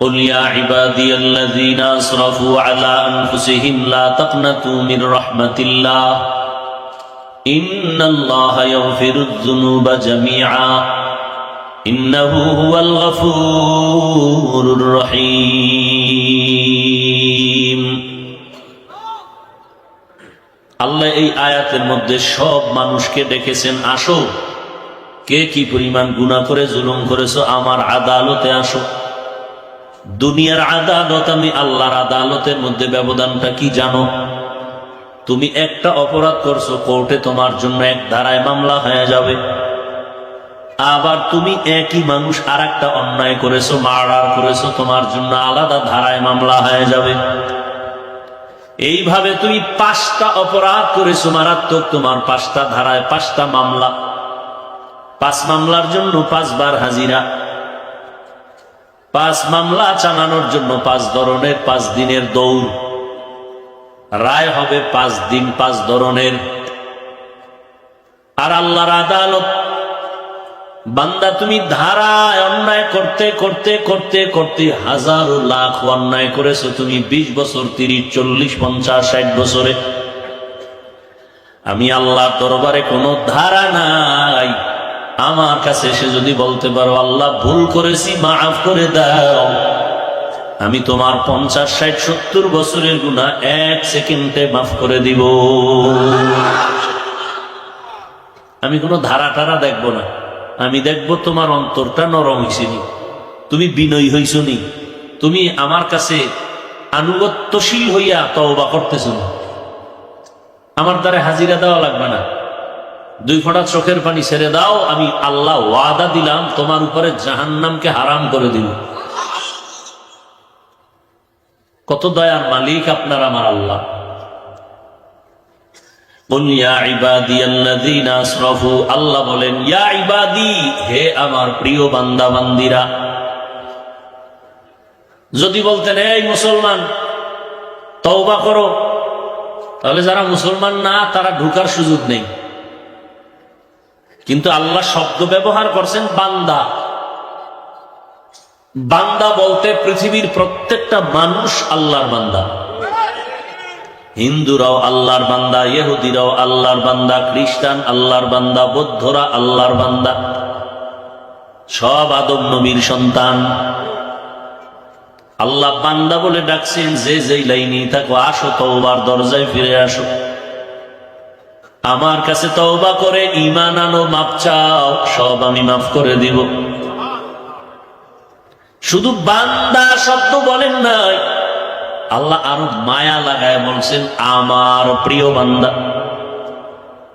قل يا عبادي الذين أسرفوا على أنفسهم لا تقنطوا من رحمة الله إن الله يغفر الذنوب جميعا إنه هو الغفور الرحيم আল্লাহ এই আয়াতের মধ্যে সব মানুষকে ডেকেছেন আসো কে কি পরিমাণ গুণা করে জুলুম করেছো আমার আদালতে আসো দুনিয়ার আদালত, আমি আল্লাহর আদালতের মধ্যে ব্যবধানটা কি জানো? তুমি একটা অপরাধ করছ, কোর্টে তোমার জন্য এক ধারায় মামলা হয়ে যাবে। আবার তুমি একই মানুষ আর একটা অন্যায় করেছ, মার্ডার করেছ, তোমার জন্য আলাদা ধারায় মামলা হয়ে যাবে। এইভাবে তুমি পাঁচটা অপরাধ করেছ, মারাত্মক তোমার পাঁচটা ধারায় পাঁচটা মামলা। পাঁচ মামলার জন্য পাঁচবার হাজিরা। পাঁচ মামলা চালানোর জন্য পাঁচ ধরনের, পাঁচ দিনের দৌড়। রায় হবে পাঁচ দিন, পাঁচ ধরনের। আর আল্লাহর আদালত, বান্দা তুমি ধারায় অন্যায় করতে করতে করতে করতে হাজার লাখ অন্যায় করেছ, তুমি বিশ বছর, তিরিশ, চল্লিশ, পঞ্চাশ, ষাট বছরে। আমি আল্লাহ দরবারে কোনো ধারা নাই। আমার কাছে এসে যদি বলতে পারো, আল্লাহ ভুল করেছি, মাফ করে দাও। আমি তোমার পঞ্চাশ, ষাট, সত্তর বছরের গুণা এক সেকেন্ডে মাফ করে দিব। আমি কোনো ধারা টারা দেখব না। আমি দেখব তোমার অন্তরটা নরম হয়েছিনি তুমি বিনয়ী হইছ নি। তুমি আমার কাছে আনুগত্যশীল হইয়া তওবা করতেছ আমার দ্বারা হাজিরা দেওয়া লাগবে না। দুই ফোঁটা চোখের পানি ছেড়ে দাও, আমি আল্লাহ ওয়াদা দিলাম, তোমার উপরে জাহান্নামকে হারাম করে দিব। কত দয়ার মালিক আপনার আমার আল্লাহ। হে আমার প্রিয় যদি বলতেন, এই মুসলমান, তওবা করো। তাহলে যারা মুসলমান না, তারা ঢুকার সুযোগ নেই। কিন্তু আল্লাহ শব্দ ব্যবহার করছেন বান্দা। বান্দা বলতে পৃথিবীর প্রত্যেকটা মানুষ আল্লাহর বান্দা। হিন্দুরাও আল্লাহর বান্দা, ইহুদিরাও আল্লাহর বান্দা, খ্রিস্টান আল্লাহর বান্দা, বৌদ্ধরা আল্লাহর বান্দা। সব আদম নবীর সন্তান। আল্লাহ বান্দা বলে ডাকছেন, যে যেই লাইনি থাকো, আসো তওবার দরজায় ফিরে আসো। আমার কাছে তওবা করে ইমান আনো, মাপ চাও, সব আমি মাফ করে দিব। শুধু বান্দা শব্দ বলেন নাই, আল্লাহ আরও মায়া লাগায় বলছেন, আমার প্রিয় বান্দা।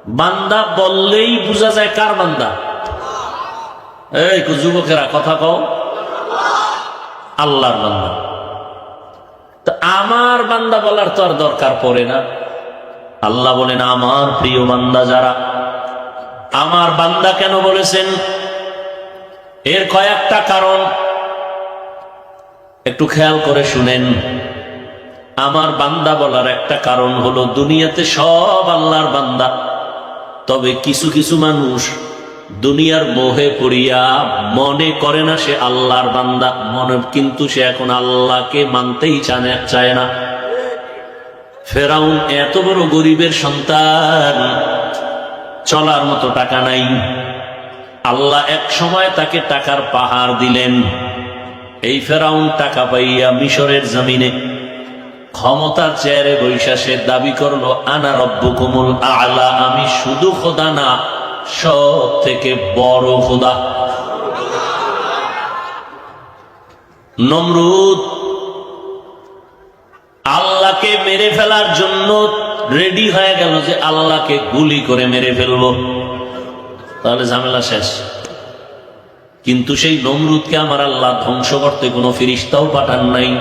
বান্দা বললেই বোঝা যায় কার বান্দা। এই যুবকেরা, কথা কও। আল্লাহর বান্দা। তো আমার বান্দা বলার তো আর দরকার পড়ে না। আল্লাহ বলেন, আমার প্রিয় বান্দা, যারা আমার বান্দা কেন বলেছেন? এর কয়েকটা কারণ। একটু খেয়াল করে শুনেন। আমার বান্দা বলার একটা কারণ হলো, দুনিয়াতে সব আল্লাহর বান্দা। তবে কিছু কিছু মানুষ দুনিয়ার মোহে পড়িয়া মনে করে না সে আল্লাহর বান্দা। মনে, কিন্তু সে এখন আল্লাহকে মানতেই চায় চায় না। ফেরাউন এত বড় গরিবের সন্তান, চলার মতো টাকা নাই। আল্লাহ এক সময় তাকে টাকার পাহাড় দিলেন। এই ফেরাউন টাকা পাইয়া মিশরের জমিনে ক্ষমতার চেয়ারে বৈশা সে দাবি করল, আনা রব্বু কুমুল আলা, আমি শুধু খোদা না সব থেকে বড় খোদা। নমরুদ আল্লাহকে মেরে ফেলার জন্য রেডি হয়ে গেল যে আল্লাহকে গুলি করে মেরে ফেলব। তাহলে ঝামেলা শেষ। কিন্তু সেই নমরুদকে আমার আল্লাহ ধ্বংস করতে কোনো ফিরিস্তাও পাঠান নাই।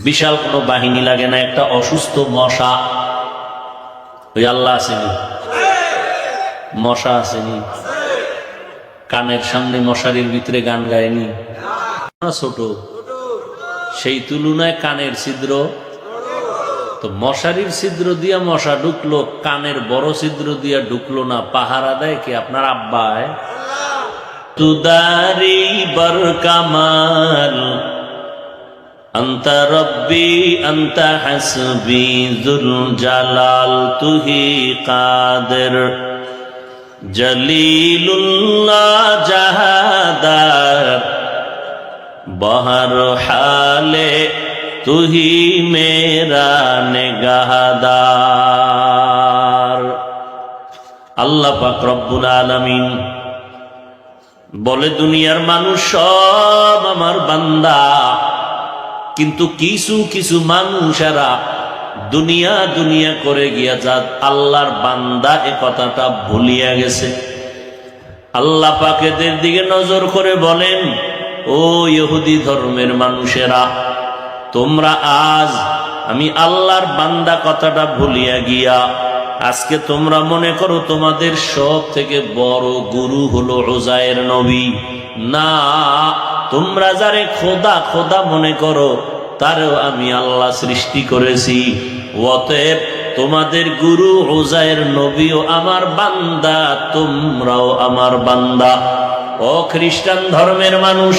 বিশাল কোনো বাহিনী লাগে না, একটা অসুস্থ মশা। ওই আল্লাহ আসেনি। মশা আসেনি। কানের সামনে মশারির ভিতরে গান গায়নি। ছোট। সেই তুলনায় কানের ছিদ্র। তো মশারির ছিদ্র দিয়া মশা ঢুকলো, কানের বড় ছিদ্র দিয়া ঢুকলো না, পাহারা দেয় কি আপনার আব্বায়? তুদারি বর কামাল আন্তা রব্বি, আন্তা জালাল তুহি কাদের। জলিলুল্লাহ জাহাদার বহর হালে তুহি মেরা নেগাহাদার। আল্লাহ পাক রব্বুল আলামিন বলে, দুনিয়ার মানুষ সব আমার বান্দা। কিন্তু কিছু কিছু মানুষেরা দুনিয়া দুনিয়া করে গিয়া যা আল্লাহর বান্দা এ কথাটা ভুলিয়া গেছে। আল্লাহ পাকেদের দিকে নজর করে বলেন ও ইহুদি ধর্মের মানুষেরা, তোমরা আজ আমি আল্লাহর বান্দা কথাটা ভুলিয়া গিয়া, আজকে তোমরা মনে করো তোমাদের সব থেকে বড় গুরু হলো রোজায়ের নবী। না, তোমরা যারে খোদা খোদা মনে করো, তারও আমি আল্লাহ সৃষ্টি করেছি। অতএব তোমাদের গুরু রোজায়ের নবীও আমার বান্দা, তোমরাও আমার বান্দা। ও খ্রিস্টান ধর্মের মানুষ,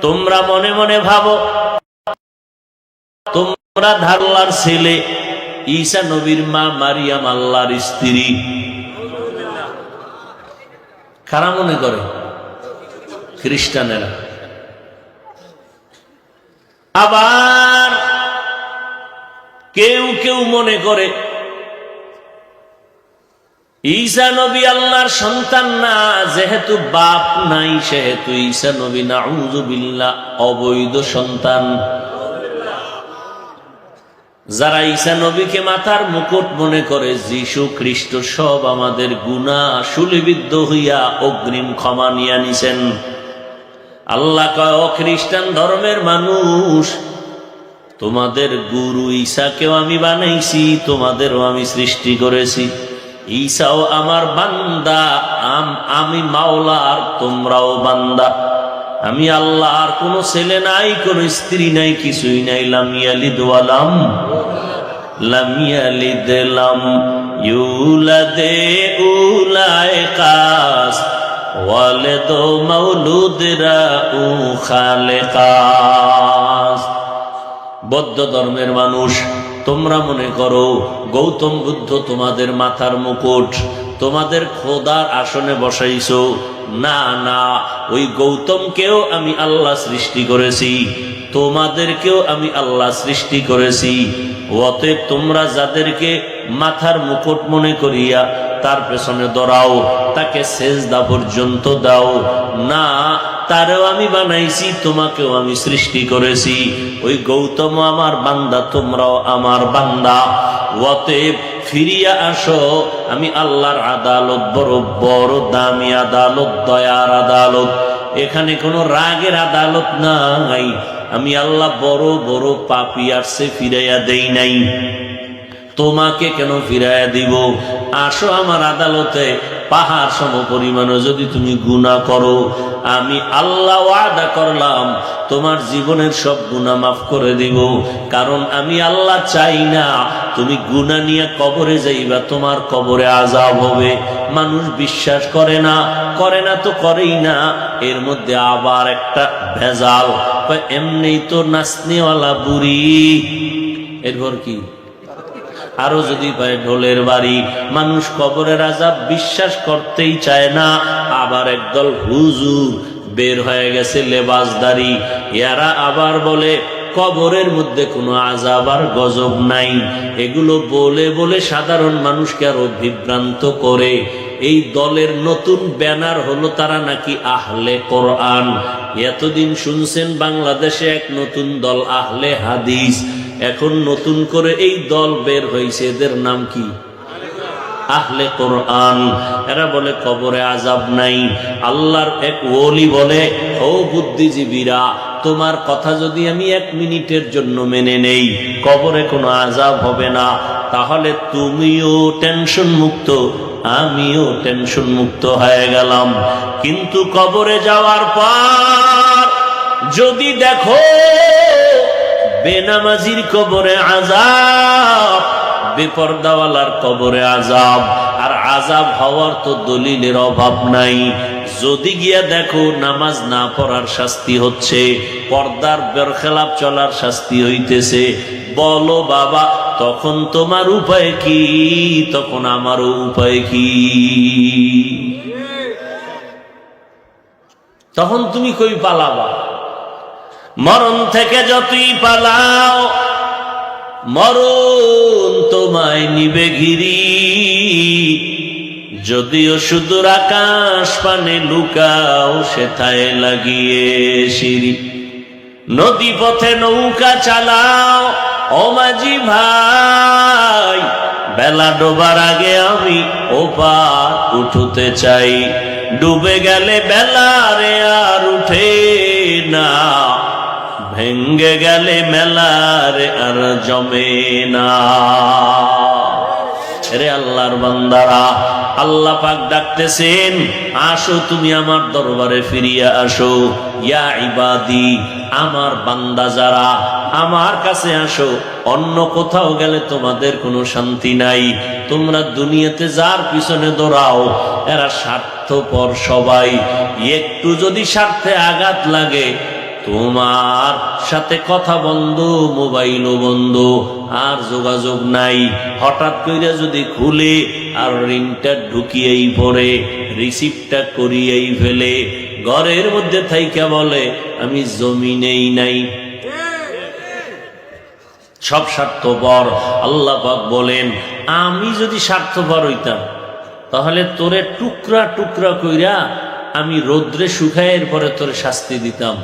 তোমরা মনে মনে ভাবো, তোমরা ধারলার ছেলে, ঈসা নবীর মা মারিয়াম আল্লাহর স্ত্রী। কারা মনে করে? খ্রিস্টানেরা। আবার কেউ কেউ মনে করে ঈসা নবী আল্লাহর সন্তান না, যেহেতু বাপ নাই, সেহেতু ঈসা নবী না অবৈধ সন্তান। যারা ঈসা নবীকে মাথার মুকুট মনে করে, যীশু খ্রিস্ট, সব আমাদের গুণা সুলিবিদ্ধ হইয়া অগ্রিম ক্ষমা নিয়ে নিছেন। আল্লাহ খ্রিস্টান ধর্মের মানুষ, তোমাদের গুরু ঈশাকেও আমি বানাইছি, তোমাদেরও আমি সৃষ্টি করেছি। ঈশাও আমার বান্দা, আম, আমি মাওলার তোমরাও বান্দা। আমি আল্লাহ আর কোন ছেলে নাই, কোন স্ত্রী নাই, কিছুই নাই। লামিয়ালিদ ওয়ালাম লামিয়ালিদ লাম। ইউলাদে উলায় কাস, ওয়ালেদ মাউলুদরা উ খালেকাস বৌদ্ধ ধর্মের মানুষ তোমরা মনে করো, গৌতম বুদ্ধ তোমাদের মাথার মুকুট, তোমাদের খোদার আসনে বসাইছো। না না, ওই গৌতমকেও আমি আল্লাহ সৃষ্টি করেছি, তোমাদেরকেও আমি আল্লাহ সৃষ্টি করেছি। অতএব তোমরা যাদেরকে মাথার মুকুট মনে করিয়া তার পেছনে দৌড়াও, তাকে সেজদা পর্যন্ত দাও। না তারেও আমি বানাইছি, তোমাকেও আমি সৃষ্টি করেছি। ওই গৌতম আমার বান্দা, তোমরাও আমার বান্দা। অতএব ফিরিয়া আসো, আমি আল্লাহর আদালত, বড় বড় দামি আদালত, দয়ার আদালত। এখানে কোনো রাগের আদালত নাই। আমি আল্লাহ বড় বড় পাপি আসছে ফিরাইয়া দেই নাই। তোমাকে কেন ফিরাইয়া দিব? আসো আমার আদালতে, পাহাড় সম পরিমাণে যদি তুমি গুণা করো। আমি আল্লাহ আদা করলাম, তোমার জীবনের সব গুণা মাফ করে দিব। কারণ আমি আল্লাহ চাই না, তুমি গুণা নিয়ে কবরে যাইবা, তোমার কবরে আজাব হবে। মানুষ বিশ্বাস করে না করে না তো করেই না। এর মধ্যে আবার একটা ভেজাল। এমনি তো নাচনেওয়ালা বুড়ি। এরপর কি? আরও যদি পায় ঢোলের বাড়ি। মানুষ কবরের আজাব বিশ্বাস করতেই চায় না। আবার একদল হুজুর বের হয়ে গেছে লেবাসদারি। এরা আবার বলে, কবরের মধ্যে কোনো আজাব আর গজব নাই। এগুলো বলে বলে সাধারণ মানুষকে আরও বিভ্রান্ত করে। এই দলের নতুন ব্যানার হলো তারা নাকি আহলে কোরআন। এতদিন শুনছেন বাংলাদেশে এক নতুন দল, আহলে হাদিস। এখন নতুন করে এই দল বের হয়েছে। এদের নাম কি? আহলে কোরআন। এরা বলে, কবরে আজাব নাই। আল্লাহর এক ওলি বলে, ও বুদ্ধিজীবীরা, তোমার কথা যদি আমি এক মিনিটের জন্য মেনে নেই, কবরে কোনো আজাব হবে না। তাহলে তুমিও টেনশন মুক্ত, আমিও টেনশন মুক্ত হয়ে গেলাম। কিন্তু কবরে যাওয়ার পর যদি দেখো বেনামাজির কবরে আজাব বেপর্দাওয়ালার কবরে আজাব আর আজাব হওয়ার তো দলিলের অভাব নাই। যদি গিয়া দেখো নামাজ না পড়ার শাস্তি হচ্ছে, পর্দার বেরখেলাপ চলার শাস্তি হইতেছে, বলো বাবা, তখন তোমার উপায় কি? তখন আমারও উপায় কি? তখন তুমি কই পালাবা? মরণ থেকে যতই পালাও, মরণ তোমায় নিবে ঘিরি। যদিও সুদূর আকাশ পানে লুকাও, সেথায় লাগিয়ে সিঁড়ি। নদী পথে নৌকা চালাও মাঝি ভাই, বেলা ডোবার আগে আমি ওপার উঠতে চাই। ডুবে গেলে বেলা রে আর উঠে না। ভেঙ্গে গেলে মেলারে আর জমে না। রে আল্লাহর বান্দারা, আল্লাহ পাক ডাকতেছেন, আসো তুমি আমার দরবারে ফিরিয়া আসো। ইয়া ইবাদি, আমার বান্দা যারা, আমার কাছে আসো। অন্য কোথাও গেলে তোমাদের কোনো শান্তি নাই। তোমরা দুনিয়াতে যার পিছনে দৌড়াও, এরা স্বার্থপর সবাই। একটু যদি স্বার্থে আঘাত লাগে তোমার সাথে কথা বন্ধ, মোবাইলও বন্ধ, আর যোগাযোগ নাই। হঠাৎ কইরা যদি খুলে আর রিংটা ঢুকিয়েই পড়ে রিসিপ্টটা করিয়েই ফেলে, ঘরের মধ্যে থাইকা বলে, আমি জমিনেই নাই। সব স্বার্থপর, আল্লাহ পাক বলেন, আমি যদি স্বার্থপর হইতাম, তাহলে তোরে টুকরা টুকরা কইরা আমি রোদ্রে শুকায়ের পরে তোরে শাস্তি দিতাম।